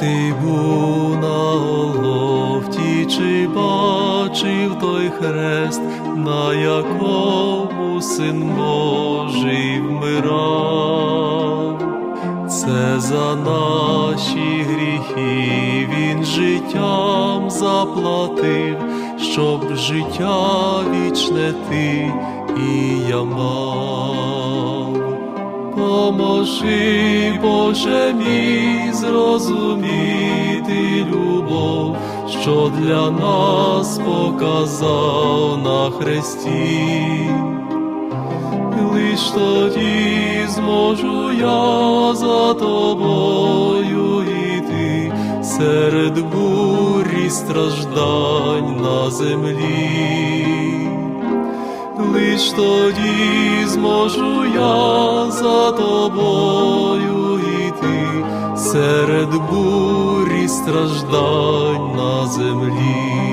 ти був на Голгофті, чи бачив той хрест, на якому син Божий вмирав? Це за наші гріхи він життям заплатив, щоб життя вічне ти і я мав. Поможи, Боже мій, зрозуміти любов, що для нас показав на хресті. Лиш тоді зможу я за тобою йти серед бурі страждань на землі. Лиш тоді зможу я за тобою йти серед бурі страждань на землі.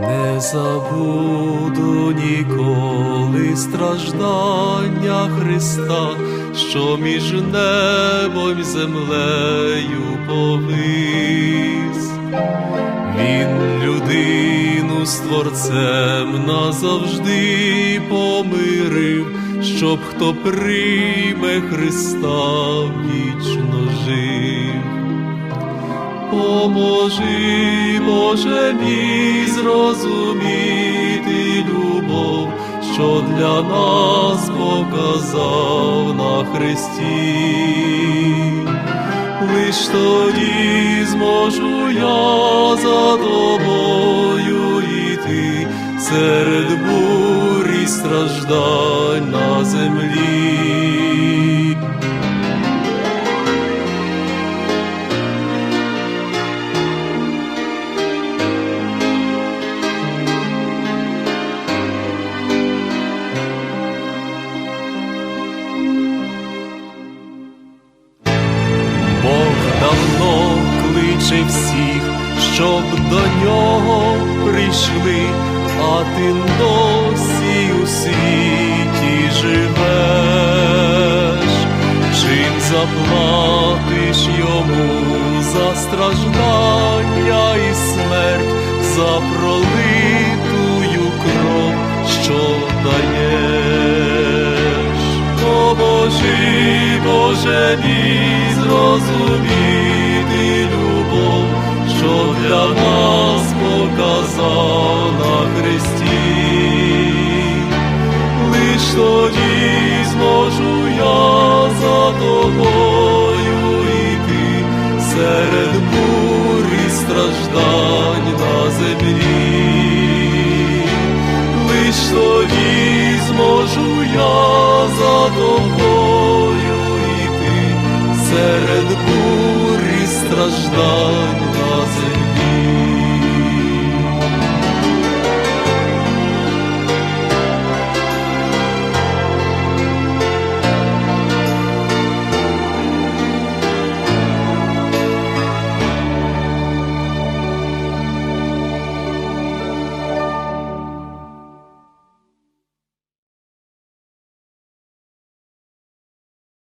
Не забуду ніколи страждання Христа, що між небом і землею повис. Він людину з Творцем назавжди помирив, щоб хто прийме Христа вічно жив. Поможи, Боже мій, зрозуміти любов, що для нас показав на Христі. Лиш тоді зможу я за тобою йти. Серед бурі страждань кличе всіх, щоб до нього прийшли, а ти досі у світі живеш, чим заплатиш йому за страждання і смерть, за пролитую кров, що даєш. Поможи, Боже мій, зрозуміти що для нас показав на Христі. Лиш тоді зможу я за тобою йти серед бурі страждань на землі. Лиш тоді зможу я за тобою